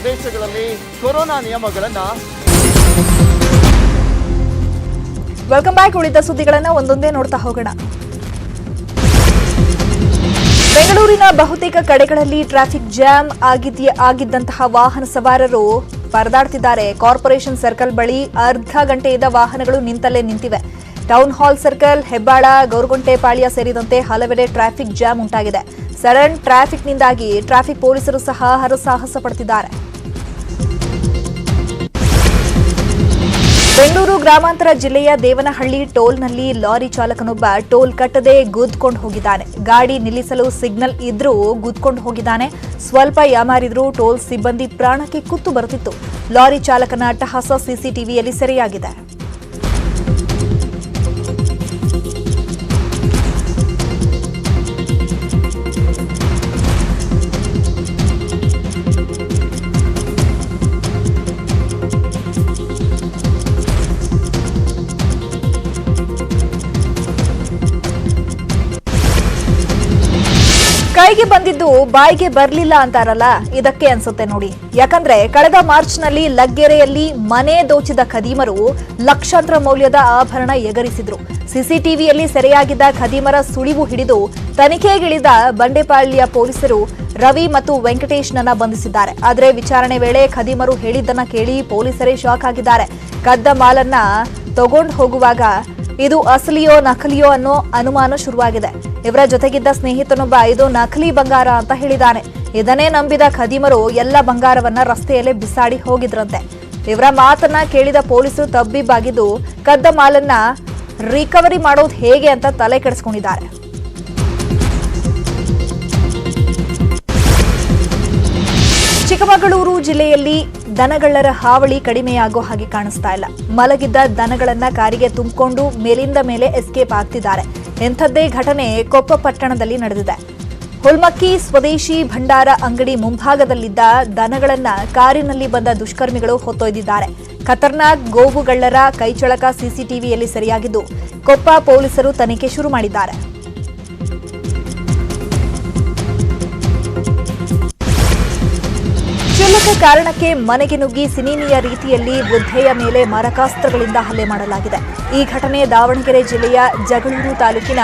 ಪ್ರದೇಶಗಳಲ್ಲಿ ಕೊರೋನಾ ನಿಯಮಗಳನ್ನ welcome back ಉಳಿದ ಸುದ್ದಿಗಳನ್ನ ಒಂದೊಂದೇ ನೋಡ್ತಾ ಹೋಗೋಣ. ಬೆಂಗಳೂರಿನ ಬಹುತೇಕ ಕಡೆಗಳಲ್ಲಿ ಟ್ರಾಫಿಕ್ ಜಾಮ್ ಆಗಿದ್ಯ, ಆಗಿದ್ದಂತಹ ವಾಹನ ಸವಾರರು ಪರದಾಡ್ತಿದ್ದಾರೆ. ಕಾರ್ಪೊರೇಷನ್ ಸರ್ಕಲ್ ಬಳಿ ಅರ್ಧ ಗಂಟೆಯಿಂದ ವಾಹನಗಳು ನಿಂತಲ್ಲೇ ನಿಂತಿವೆ. Town hall circle Hebbal Goraguntepalya ಸೇರಿದಂತೆ ಹಲವೆಡೆ ಟ್ರಾಫಿಕ್ ಜಾಮ್ ಉಂಟಾಗಿದೆ. ಸಡನ್ ಟ್ರಾಫಿಕ್ನಿಂದಾಗಿ ಟ್ರಾಫಿಕ್ ಪೊಲೀಸರು ಸಹ ಹರಸಾಹಸ ಪಡ್ತಿದ್ದಾರೆ. ಬೆಂಗಳೂರು ಗ್ರಾಮಾಂತರ ಜಿಲ್ಲೆಯ ದೇವನಹಳ್ಳಿ ಟೋಲ್ನಲ್ಲಿ ಲಾರಿ ಚಾಲಕನೊಬ್ಬ ಟೋಲ್ ಕಟ್ಟದೆ ಗುದ್ಕೊಂಡು ಹೋಗಿದ್ದಾನೆ. ಗಾಡಿ ನಿಲ್ಲಿಸಲು ಸಿಗ್ನಲ್ ಇದ್ರೂ ಗುದ್ಕೊಂಡು ಹೋಗಿದ್ದಾನೆ. ಸ್ವಲ್ಪ ಯಾಮಾರಿದ್ರೂ ಟೋಲ್ ಸಿಬ್ಬಂದಿ ಪ್ರಾಣಕ್ಕೆ ಕುತ್ತು ಬರುತ್ತಿತ್ತು. ಲಾರಿ ಚಾಲಕನ ಅಟ್ಟಹಾಸ ಸಿಸಿಟಿವಿಯಲ್ಲಿ ಸೆರೆಯಾಗಿದೆ. ಕೈಗೆ ಬಂದಿದ್ದು ಬಾಯಿಗೆ ಬರ್ಲಿಲ್ಲ ಅಂತಾರಲ್ಲ? ಇದಕ್ಕೆ ಅನ್ಸುತ್ತೆ ನೋಡಿ. ಯಾಕಂದ್ರೆ ಕಳೆದ ಮಾರ್ಚ್ನಲ್ಲಿ ಲಗ್ಗೆರೆಯಲ್ಲಿ ಮನೆ ದೋಚಿದ ಖದೀಮರು ಲಕ್ಷಾಂತರ ಮೌಲ್ಯದ ಆಭರಣ ಎಗರಿಸಿದ್ರು. ಸಿಸಿಟಿವಿಯಲ್ಲಿ ಸೆರೆಯಾಗಿದ್ದ ಖದೀಮರ ಸುಳಿವು ಹಿಡಿದು ತನಿಖೆಗಿಳಿದ ಬಂಡೆಪಾಳ್ಯ ಪೊಲೀಸರು ರವಿ ಮತ್ತು ವೆಂಕಟೇಶ್ನನ್ನ ಬಂಧಿಸಿದ್ದಾರೆ. ಆದರೆ ವಿಚಾರಣೆ ವೇಳೆ ಖದೀಮರು ಹೇಳಿದ್ದನ್ನ ಕೇಳಿ ಪೊಲೀಸರೇ ಶಾಕ್ ಆಗಿದ್ದಾರೆ. ಕದ್ದ ಮಾಲನ್ನ ತಗೊಂಡು ಹೋಗುವಾಗ ಇದು ಅಸಲಿಯೋ ನಕಲಿಯೋ ಅನ್ನೋ ಅನುಮಾನ ಶುರುವಾಗಿದೆ. ಇವರ ಜೊತೆಗಿದ್ದ ಸ್ನೇಹಿತನೊಬ್ಬ ಇದು ನಕಲಿ ಬಂಗಾರ ಅಂತ ಹೇಳಿದ್ದಾನೆ. ಇದನ್ನೇ ನಂಬಿದ ಖದೀಮರು ಎಲ್ಲ ಬಂಗಾರವನ್ನ ರಸ್ತೆಯಲ್ಲೇ ಬಿಸಾಡಿ ಹೋಗಿದ್ರಂತೆ. ಇವರ ಮಾತನ್ನ ಕೇಳಿದ ಪೊಲೀಸರು ತಬ್ಬಿಬ್ಬಾಗಿದ್ದು ಕದ್ದ ಮಾಲನ್ನ ರಿಕವರಿ ಮಾಡೋದು ಹೇಗೆ ಅಂತ ತಲೆ ಕೆಡಿಸ್ಕೊಂಡಿದ್ದಾರೆ. ಚಿಕ್ಕಮಗಳೂರು ಜಿಲ್ಲೆಯಲ್ಲಿ ದನಗಳ್ಳರ ಹಾವಳಿ ಕಡಿಮೆಯಾಗೋ ಹಾಗೆ ಕಾಣಿಸ್ತಾ ಇಲ್ಲ. ಮಲಗಿದ್ದ ದನಗಳನ್ನ ಕಾರಿಗೆ ತುಂಬಿಕೊಂಡು ಮೇಲಿಂದ ಮೇಲೆ ಎಸ್ಕೇಪ್ ಆಗ್ತಿದ್ದಾರೆ. ಎಂಥದ್ದೇ ಘಟನೆ ಕೊಪ್ಪ ಪಟ್ಟಣದಲ್ಲಿ ನಡೆದಿದೆ. ಹುಲ್ಮಕ್ಕಿ ಸ್ವದೇಶಿ ಭಂಡಾರ ಅಂಗಡಿ ಮುಂಭಾಗದಲ್ಲಿದ್ದ ದನಗಳನ್ನ ಕಾರಿನಲ್ಲಿ ಬಂದ ದುಷ್ಕರ್ಮಿಗಳು ಹೊತ್ತೊಯ್ದಿದ್ದಾರೆ. ಖತರ್ನಾಕ್ ಗೋವುಗಳ್ಳರ ಕೈಚಳಕ ಸಿಸಿಟಿವಿಯಲ್ಲಿ ಸೆರೆಯಾಗಿದ್ದು, ಕೊಪ್ಪ ಪೊಲೀಸರು ತನಿಖೆ ಶುರು ಮಾಡಿದ್ದಾರೆ. ಕ್ಷುಲ್ಲಕ ಕಾರಣಕ್ಕೆ ಮನೆಗೆ ನುಗ್ಗಿ ಸಿನಿಮಿಯ ರೀತಿಯಲ್ಲಿ ವೃದ್ಧೆಯ ಮೇಲೆ ಮಾರಕಾಸ್ತ್ರಗಳಿಂದ ಹಲ್ಲೆ ಮಾಡಲಾಗಿದೆ. ಈ ಘಟನೆ ದಾವಣಗೆರೆ ಜಿಲ್ಲೆಯ ಜಗಳೂರು ತಾಲೂಕಿನ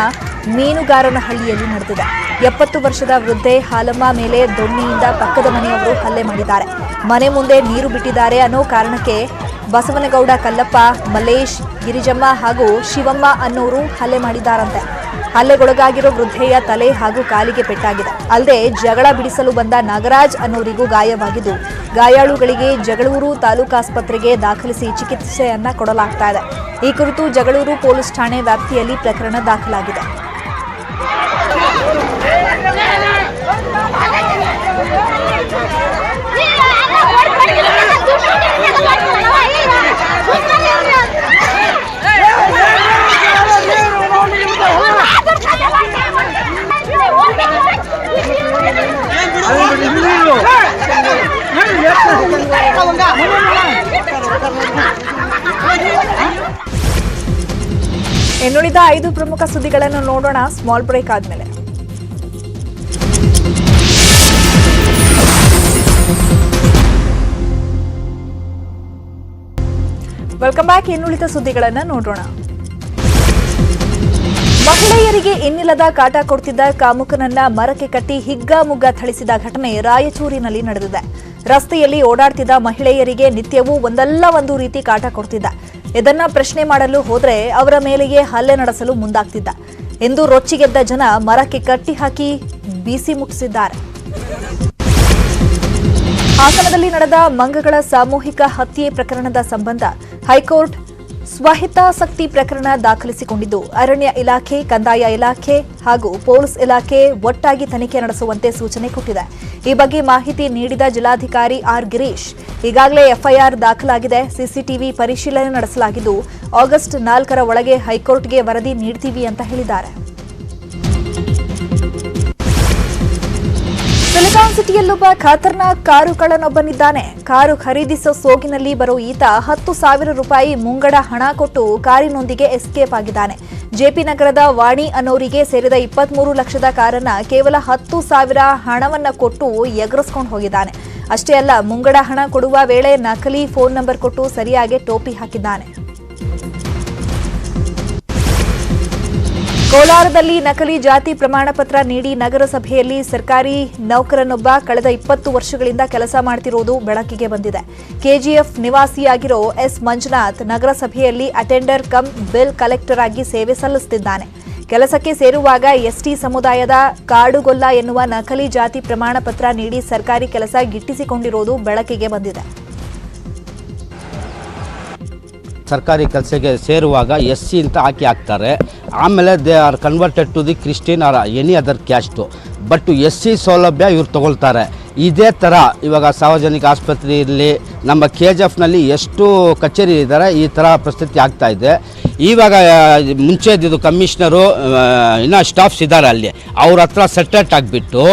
ಮೀನುಗಾರನಹಳ್ಳಿಯಲ್ಲಿ ನಡೆದಿದೆ. ಎಪ್ಪತ್ತು ವರ್ಷದ ವೃದ್ಧೆ ಹಾಲಮ್ಮ ಮೇಲೆ ದೊಣ್ಣೆಯಿಂದ ಪಕ್ಕದ ಮನೆಯವರು ಹಲ್ಲೆ ಮಾಡಿದ್ದಾರೆ. ಮನೆ ಮುಂದೆ ನೀರು ಬಿಟ್ಟಿದ್ದಾರೆ ಅನ್ನೋ ಕಾರಣಕ್ಕೆ ಬಸವನಗೌಡ ಕಲ್ಲಪ್ಪ, ಮಲ್ಲೇಶ್, ಗಿರಿಜಮ್ಮ ಹಾಗೂ ಶಿವಮ್ಮ ಅನ್ನೋರು ಹಲ್ಲೆ ಮಾಡಿದ್ದಾರಂತೆ. ಹಲ್ಲೆಗೊಳಗಾಗಿರೋ ವೃದ್ಧೆಯ ತಲೆ ಹಾಗೂ ಕಾಲಿಗೆ ಪೆಟ್ಟಾಗಿದೆ. ಅಲ್ಲದೆ ಜಗಳ ಬಿಡಿಸಲು ಬಂದ ನಾಗರಾಜ್ ಅನ್ನೋರಿಗೂ ಗಾಯವಾಗಿದ್ದು, ಗಾಯಾಳುಗಳಿಗೆ ಜಗಳೂರು ತಾಲೂಕಾಸ್ಪತ್ರೆಗೆ ದಾಖಲಿಸಿ ಚಿಕಿತ್ಸೆಯನ್ನ ಕೊಡಲಾಗ್ತಾ ಇದೆ. ಈ ಕುರಿತು ಜಗಳೂರು ಪೊಲೀಸ್ ಠಾಣೆ ವ್ಯಾಪ್ತಿಯಲ್ಲಿ ಪ್ರಕರಣ ದಾಖಲಾಗಿದೆ. ಇನ್ನುಳಿದ ಐದು ಪ್ರಮುಖ ಸುದ್ದಿಗಳನ್ನು ನೋಡೋಣ. ಸ್ಮಾಲ್ ಬ್ರೇಕ್ ಆದ್ಮೇಲೆ. ವೆಲ್ಕಮ್ ಬ್ಯಾಕ್ ಇನ್ನುಳಿದ ಸುದ್ದಿಗಳನ್ನು ನೋಡೋಣ. ಮಹಿಳೆಯರಿಗೆ ಇನ್ನಿಲ್ಲದ ಕಾಟ ಕೊಡ್ತಿದ್ದ ಕಾಮುಕನನ್ನ ಮರಕ್ಕೆ ಕಟ್ಟಿ ಹಿಗ್ಗಾಮುಗ್ಗ ಥಳಿಸಿದ ಘಟನೆ ರಾಯಚೂರಿನಲ್ಲಿ ನಡೆದಿದೆ. ರಸ್ತೆಯಲ್ಲಿ ಓಡಾಡ್ತಿದ್ದ ಮಹಿಳೆಯರಿಗೆ ನಿತ್ಯವೂ ಒಂದಲ್ಲ ಒಂದು ರೀತಿ ಕಾಟ ಕೊಡ್ತಿದ್ದ. ಇದನ್ನ ಪ್ರಶ್ನೆ ಮಾಡಲು ಹೋದ್ರೆ ಅವರ ಮೇಲೆಯೇ ಹಲ್ಲೆ ನಡೆಸಲು ಮುಂದಾಗ್ತಿದ್ದ. ಎಂದು ರೊಚ್ಚಿಗೆದ್ದ ಜನ ಮರಕ್ಕೆ ಕಟ್ಟಿ ಹಾಕಿ ಬೀಸಿ ಮುಟ್ಟಿಸಿದ್ದಾರೆ. ಹಾಸನದಲ್ಲಿ ನಡೆದ ಮಂಗಗಳ ಸಾಮೂಹಿಕ ಹತ್ಯೆ ಪ್ರಕರಣದ ಸಂಬಂಧ ಹೈಕೋರ್ಟ್ ಸ್ವಹಿತಾಸಕ್ತಿ ಪ್ರಕರಣ ದಾಖಲಿಸಿಕೊಂಡಿದ್ದು, ಅರಣ್ಯ ಇಲಾಖೆ, ಕಂದಾಯ ಇಲಾಖೆ ಹಾಗೂ ಪೊಲೀಸ್ ಇಲಾಖೆ ಒಟ್ಟಾಗಿ ತನಿಖೆ ನಡೆಸುವಂತೆ ಸೂಚನೆ ಕೊಟ್ಟಿದೆ. ಈ ಬಗ್ಗೆ ಮಾಹಿತಿ ನೀಡಿದ ಜಿಲ್ಲಾಧಿಕಾರಿ ಆರ್ ಗಿರೀಶ್. ಈಗಾಗಲೇ ಎಫ್ಐಆರ್ ದಾಖಲಾಗಿದೆ. ಸಿಸಿಟಿವಿ ಪರಿಶೀಲನೆ ನಡೆಸಲಾಗಿದ್ದು, ಆಗಸ್ಟ್ ನಾಲ್ಕರ ಒಳಗೆ ಹೈಕೋರ್ಟ್ಗೆ ವರದಿ ನೀಡ್ತೀವಿ ಅಂತ ಹೇಳಿದ್ದಾರೆ. ಸಿಲಿಕಾನ್ ಸಿಟಿಯಲ್ಲೊಬ್ಬ ಖತರ್ನಾಕ್ ಕಾರು ಕಳ್ಳನೊಬ್ಬನಿದ್ದಾನೆ ಕಾರು ಖರೀದಿಸೋ ಸೋಗಿನಲ್ಲಿ ಬರೋ ಈತ ಹತ್ತು ಸಾವಿರ ರೂಪಾಯಿ ಮುಂಗಡ ಹಣ ಕೊಟ್ಟು ಕಾರಿನೊಂದಿಗೆ ಎಸ್ಕೇಪ್ ಆಗಿದ್ದಾನೆ. ಜೆಪಿ ನಗರದ ವಾಣಿ ಅನ್ನೋರಿಗೆ ಸೇರಿದ ಇಪ್ಪತ್ಮೂರು ಲಕ್ಷದ ಕಾರನ್ನ ಕೇವಲ ಹತ್ತು ಸಾವಿರ ಹಣವನ್ನ ಕೊಟ್ಟು ಎಗರಿಸ್ಕೊಂಡು ಹೋಗಿದ್ದಾನೆ. ಅಷ್ಟೇ ಅಲ್ಲ, ಮುಂಗಡ ಹಣ ಕೊಡುವ ವೇಳೆ ನಕಲಿ ಫೋನ್ ನಂಬರ್ ಕೊಟ್ಟು ಸರಿಯಾಗಿ ಟೋಪಿ ಹಾಕಿದ್ದಾನೆ. ಕೋಲಾರದಲ್ಲಿ ನಕಲಿ ಜಾತಿ ಪ್ರಮಾಣ ಪತ್ರ ನೀಡಿ ನಗರಸಭೆಯಲ್ಲಿ ಸರ್ಕಾರಿ ನೌಕರನೊಬ್ಬ ಕಳೆದ ಇಪ್ಪತ್ತು ವರ್ಷಗಳಿಂದ ಕೆಲಸ ಮಾಡ್ತಿರುವುದು ಬೆಳಕಿಗೆ ಬಂದಿದೆ. ಕೆಜಿಎಫ್ ನಿವಾಸಿಯಾಗಿರೋ ಎಸ್ ಮಂಜುನಾಥ್ ನಗರಸಭೆಯಲ್ಲಿ ಅಟೆಂಡರ್ ಕಮ್ ಬಿಲ್ ಕಲೆಕ್ಟರ್ ಆಗಿ ಸೇವೆ ಸಲ್ಲಿಸುತ್ತಿದ್ದಾನೆ. ಕೆಲಸಕ್ಕೆ ಸೇರುವಾಗ ಎಸ್ಟಿ ಸಮುದಾಯದ ಕಾಡುಗೊಲ್ಲ ಎನ್ನುವ ನಕಲಿ ಜಾತಿ ಪ್ರಮಾಣ ಪತ್ರ ನೀಡಿ ಸರ್ಕಾರಿ ಕೆಲಸ ಗಿಟ್ಟಿಸಿಕೊಂಡಿರುವುದು ಬೆಳಕಿಗೆ ಬಂದಿದೆ. ಸರ್ಕಾರಿ ಕೆಲಸಕ್ಕೆ ಸೇರುವಾಗ ಎಸ್ ಸಿ ಅಂತ ಹಾಕಿ ಹಾಕ್ತಾರೆ. ಆಮೇಲೆ they are converted to the Christian or any other caste but S C ಸೌಲಭ್ಯ ಇವ್ರು ತಗೊಳ್ತಾರೆ. ಇದೇ ಥರ ಇವಾಗ ಸಾರ್ವಜನಿಕ ಆಸ್ಪತ್ರೆ ಇರಲಿ ನಮ್ಮ ಕೆ ಜಿ ಎಫ್ನಲ್ಲಿ ಎಷ್ಟು ಕಚೇರಿ ಇದ್ದಾರೆ ಈ ಥರ ಪರಿಸ್ಥಿತಿ ಆಗ್ತಾ ಇದೆ. ಇವಾಗ ಮುಂಚೆ ಇದ್ದಿದ್ದು ಕಮಿಷನರು ಇನ್ನೂ ಸ್ಟಾಫ್ಸ್ ಇದ್ದಾರೆ ಅಲ್ಲಿ. ಅವ್ರ ಹತ್ರ ಸೆಟ್ರೇಟ್ ಆಗಿಬಿಟ್ಟು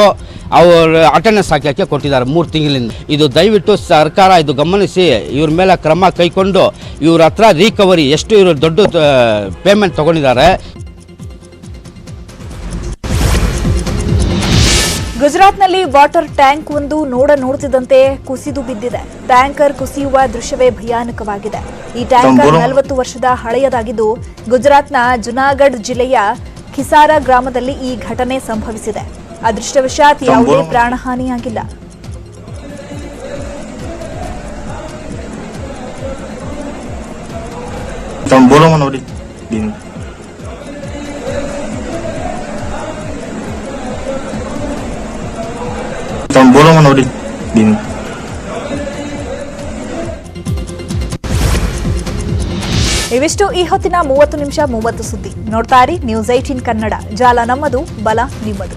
ಅವರು ಅಟೆಂಡೆನ್ಸ್ ಹಾಕೋಕ್ಕೆ ಕೊಟ್ಟಿದ್ದಾರೆ ಮೂರು ತಿಂಗಳಿಂದ. ಇದು ದಯವಿಟ್ಟು ಸರ್ಕಾರ ಇದು ಗಮನಿಸಿ, ಇವ್ರ ಮೇಲೆ ಕ್ರಮ ಕೈಕೊಂಡು ಇವ್ರ ಹತ್ರ ರೀಕವರಿ, ಎಷ್ಟು ಇವರು ದೊಡ್ಡ ಪೇಮೆಂಟ್ ತಗೊಂಡಿದ್ದಾರೆ ಗುಜರಾತ್ನಲ್ಲಿ ವಾಟರ್ ಟ್ಯಾಂಕ್ ಒಂದು ನೋಡ ನೋಡುತ್ತಿದ್ದಂತೆ ಕುಸಿದು ಬಿದ್ದಿದೆ. ಟ್ಯಾಂಕರ್ ಕುಸಿಯುವ ದೃಶ್ಯವೇ ಭಯಾನಕವಾಗಿದೆ. ಈ ಟ್ಯಾಂಕರ್ ನಲವತ್ತು ವರ್ಷದ ಹಳೆಯದಾಗಿದ್ದು ಗುಜರಾತ್ನ ಜುನಾಗಢ್ ಜಿಲ್ಲೆಯ ಖಿಸಾರ ಗ್ರಾಮದಲ್ಲಿ ಈ ಘಟನೆ ಸಂಭವಿಸಿದೆ. ಅದೃಷ್ಟವಶಾತ್ ಯಾವುದೇ ಪ್ರಾಣಹಾನಿಯಾಗಿಲ್ಲ. bolong mana di Bini. Tahun bolong mana di Bini. ಇವಿಷ್ಟು ಈ ಹೊತ್ತಿನ ಮೂವತ್ತು ನಿಮಿಷ ಮೂವತ್ತು ಸುದ್ದಿ ನೋಡ್ತಾ ಇರಿ ನ್ಯೂಸ್ ಏಟೀನ್ ಕನ್ನಡ ಜಾಲ ನಮ್ಮದು ಬಲ ನಿಮ್ಮದು